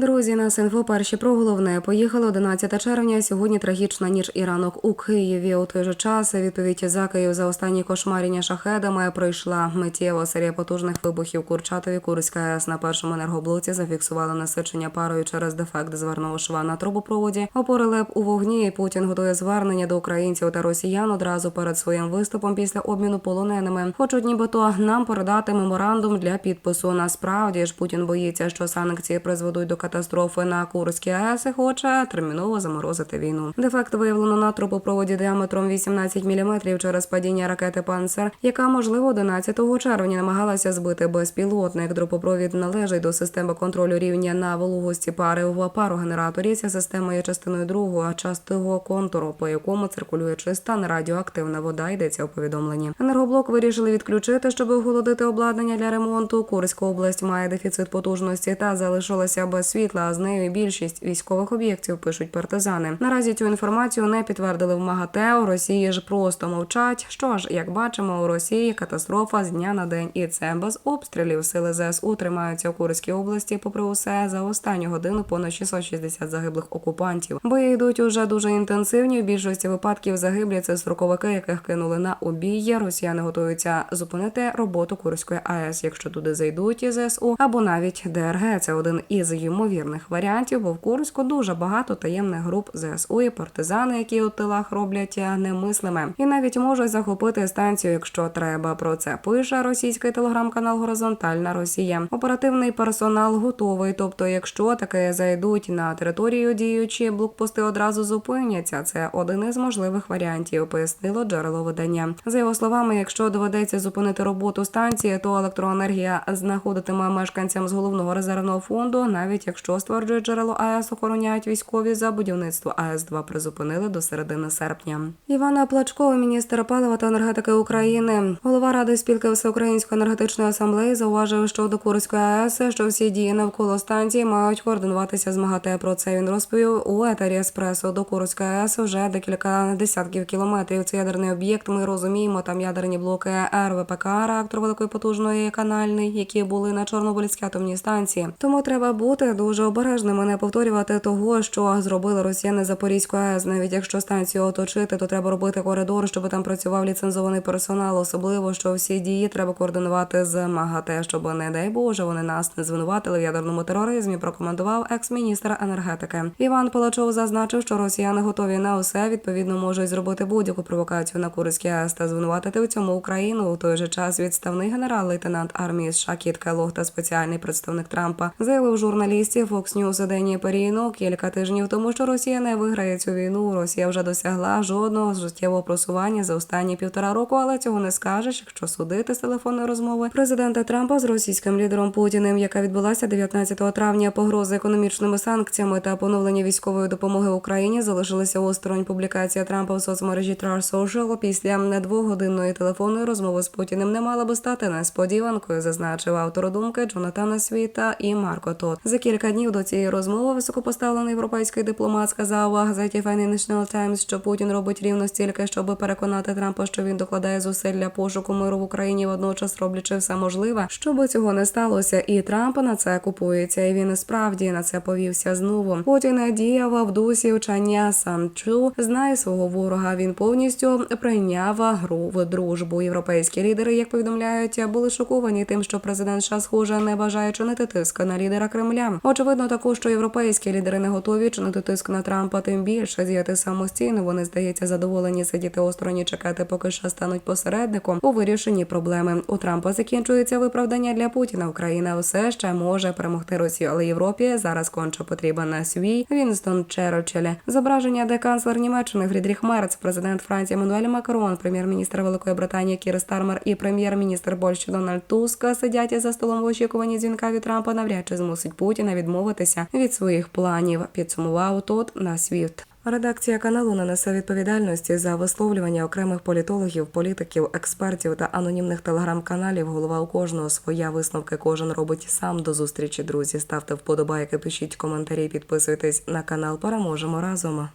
Друзі, на інфо перші про головне. Поїхали 11 червня. Сьогодні трагічна ніч і ранок у Києві. У той же час відповідь за Київ за останні кошмаріння шахедами пройшла миттєво серія потужних вибухів Курчатові. Курська АЕС на першому енергоблоці зафіксували насичення парою через дефект зварного шва на трубопроводі. Опори ЛЕП у вогні. Путін готує звернення до українців та росіян одразу перед своїм виступом після обміну полоненими. Хочуть нібито нам передати меморандум для підпису. Насправді ж Путін боїться, що санкції призведуть до катастрофи на Курській АЕС і хоче терміново заморозити війну. Дефект виявлено на трубопроводі діаметром 18 мм через падіння ракети Панцер, яка можливо 11 червня намагалася збити безпілотник. Трубопровід належить до системи контролю рівня на вологості пари в парогенераторі. Ця система є частиною другого частого контуру, по якому циркулює чиста нерадіоактивна вода. Йдеться у повідомленні. Енергоблок вирішили відключити, щоб охолодити обладнання для ремонту. Курська область має дефіцит потужності та залишилася без світла. А з нею і більшість військових об'єктів пишуть партизани. Наразі цю інформацію не підтвердили в МАГАТЕ. У Росії ж просто мовчать. Що ж, як бачимо, у Росії катастрофа з дня на день, і це без обстрілів. Сили ЗСУ тримаються в Курській області. Попри усе, за останню годину понад 660 загиблих окупантів. Бої йдуть уже дуже інтенсивні. В більшості випадків загиблі це строковики, яких кинули на обій. Росіяни готуються зупинити роботу Курської АЕС, якщо туди зайдуть із ЗСУ, або навіть ДРГ. Це один із ймовірних варіантів, бо в Курську дуже багато таємних груп ЗСУ і партизани, які у тилах роблять немислими, і навіть можуть захопити станцію, якщо треба. Про це пише російський телеграм-канал Горизонтальна Росія. Оперативний персонал готовий. Тобто, якщо таке зайдуть на територію діючі блокпости, одразу зупиняться. Це один із можливих варіантів, пояснило джерело видання. За його словами, якщо доведеться зупинити роботу станції, то електроенергія знаходитиме мешканцям з головного резервного фонду, навіть якщо стверджує джерело АЕС охороняють військові за будівництво АЕС 2 призупинили до середини серпня. Івана Плачкова, міністр палива та енергетики України, голова ради спілки Всеукраїнської енергетичної асамблеї, зауважив, що до Курської АЕС, що всі дії навколо станції мають координуватися з МАГАТЕ. Про це він розповів у етері Еспресо. До Курської АЕС вже декілька десятків кілометрів. Це ядерний об'єкт. Ми розуміємо, там ядерні блоки РВПК, реактор великої потужної канальний, які були на Чорнобильській атомній станції. Тому треба бути дуже обережними, не повторювати того, що зробили росіяни Запорізької АЕС. Навіть якщо станцію оточити, то треба робити коридор, щоб там працював ліцензований персонал. Особливо, що всі дії треба координувати з МАГАТЕ, щоб не дай Боже, вони нас не звинуватили в ядерному тероризмі. Прокоментував екс-міністр енергетики. Іван Палачов зазначив, що росіяни готові на усе. Відповідно, можуть зробити будь-яку провокацію на Курській АЕС та звинуватити у цьому Україну. У той же час відставний генерал-лейтенант армії США Кіт Келох та спеціальний представник Трампа заявив журналістів Fox News Дені Періно кілька тижнів тому, що Росія не виграє цю війну. Росія вже досягла жодного життєвого просування за останні півтора року, але цього не скажеш, якщо судити з телефонної розмови президента Трампа з російським лідером Путіним, яка відбулася 19 травня. Погрози економічними санкціями та поновлення військової допомоги Україні залишилися осторонь. Публікація Трампа в соцмережі Truth Social після двогодинної телефонної розмови з Путіним не мала би стати несподіванкою, зазначив автор думки Джонатана Світа і Марко Тот. За кілька днів до цієї розмови високопоставлений європейський дипломат сказав газеті Financial Times, що Путін робить рівно стільки, щоб переконати Трампа, що він докладає зусиль для пошуку миру в Україні, водночас роблячи все можливе, щоб цього не сталося. І Трамп на це купується. І він справді на це повівся знову. Путін діяв в дусі вчення Санчу знає свого ворога. Він повністю прийняв гру в дружбу. Європейські лідери, як повідомляють, були шоковані тим, що президент США, схоже не бажає чинити тиск на лідера Кремля. Очевидно, також що європейські лідери не готові чинити тиск на Трампа, тим більше діяти самостійно. Вони здається задоволені сидіти осторонь і чекати, поки США стануть посередником у вирішенні проблеми. У Трампа закінчується виправдання для Путіна. Україна все ще може перемогти Росію, але Європі зараз конче потрібен свій Вінстон Черчилль. Зображення, де канцлер Німеччини Фрідріх Мерц, президент Франції Еммануель Макрон, прем'єр-міністр Великої Британії Кір Стармер і прем'єр-міністр Польщі Дональд Туск сидять за столом в очікуванні дзвінка від Трампа. Навряд чи змусить Путіна відмовитися від своїх планів. Підсумував тот на світ. Редакція каналу не несе відповідальності за висловлювання окремих політологів, політиків, експертів та анонімних телеграм-каналів. Голова у кожного своя висновки кожен робить сам. До зустрічі, друзі. Ставте вподобайки, пишіть коментарі, підписуйтесь на канал. Переможемо разом.